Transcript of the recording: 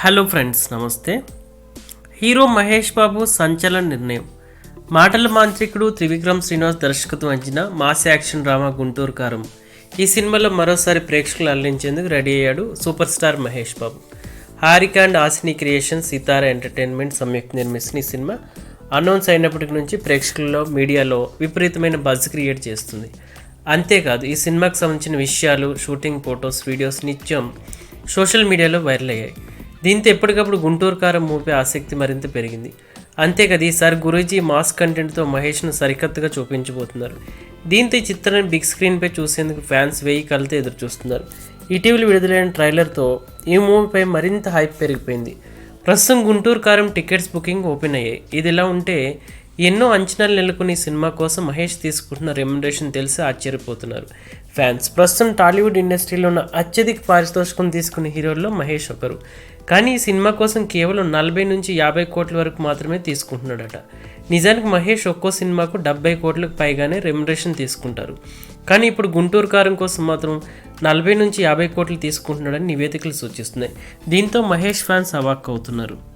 Hello friends నమస్తే. Hero Mahesh Babu సంచలన నిర్ణయం. మాటల మాంత్రికుడు త్రివిక్రమ్ శ్రీనివాస్ దర్శకత్వం వహించిన మాస్ యాక్షన్ డ్రామా గుంటూరు కారం. ఈ సినిమాలో మరోసారి ప్రేక్షకులు అల్లించేందుకు రెడీ అయ్యాడు super star Mahesh Babu. Haarika and Hassine creation Sithara entertainment సంయుక్త నిర్మిస్తున్న ఈ సినిమా అనౌన్స్ అయినప్పటి నుంచి ప్రేక్షకుల్లో మీడియాలో విపరీతమైన బజ్ క్రియేట్ చేస్తుంది. అంతేకాదు ఈ సినిమాకు సంబంధించిన విషయాలు షూటింగ్ ఫొటోస్ వీడియోస్ నిత్యం సోషల్ మీడియాలో వైరల్ అయ్యాయి. దీంతో ఎప్పటికప్పుడు గుంటూరు కారం మూపే ఆసక్తి మరింత పెరిగింది. అంతేకాదు ఈసారి గురూజీ మాస్ కంటెంట్తో మహేష్ను సరికత్తుగా చూపించబోతున్నారు. దీంతో ఈ చిత్రాన్ని బిగ్ స్క్రీన్పై చూసేందుకు ఫ్యాన్స్ వెయ్యి కలతో ఎదురు చూస్తున్నారు ఇటీవల విడుదలైన ట్రైలర్తో ఈ మూవీపై మరింత హైప్ పెరిగిపోయింది. ప్రస్తుతం గుంటూరు కారం టికెట్స్ బుకింగ్ ఓపెన్ అయ్యాయి. ఇది ఇలా ఉంటే ఎన్నో అంచనాలు నెలకొని ఈ సినిమా కోసం మహేష్ తీసుకుంటున్న రెమ్యునరేషన్ తెలిసి ఆశ్చర్యపోతున్నారు. ఫ్యాన్స్ ప్రస్తుతం టాలీవుడ్ ఇండస్ట్రీలో ఉన్న అత్యధిక పారితోషికం తీసుకున్న హీరోల్లో మహేష్ ఒకరు. కానీ ఈ సినిమా కోసం కేవలం నలభై నుంచి యాభై కోట్ల వరకు మాత్రమే తీసుకుంటున్నాడట. నిజానికి మహేష్ ఒక్కో సినిమాకు డెబ్బై కోట్లకు పైగానే రెమ్యునరేషన్ తీసుకుంటారు. కానీ ఇప్పుడు గుంటూరు కారం కోసం మాత్రం నలభై నుంచి యాభై కోట్లు తీసుకుంటున్నాడని నివేదికలు సూచిస్తున్నాయి. దీంతో మహేష్ ఫ్యాన్స్ అవాక్ అవుతున్నారు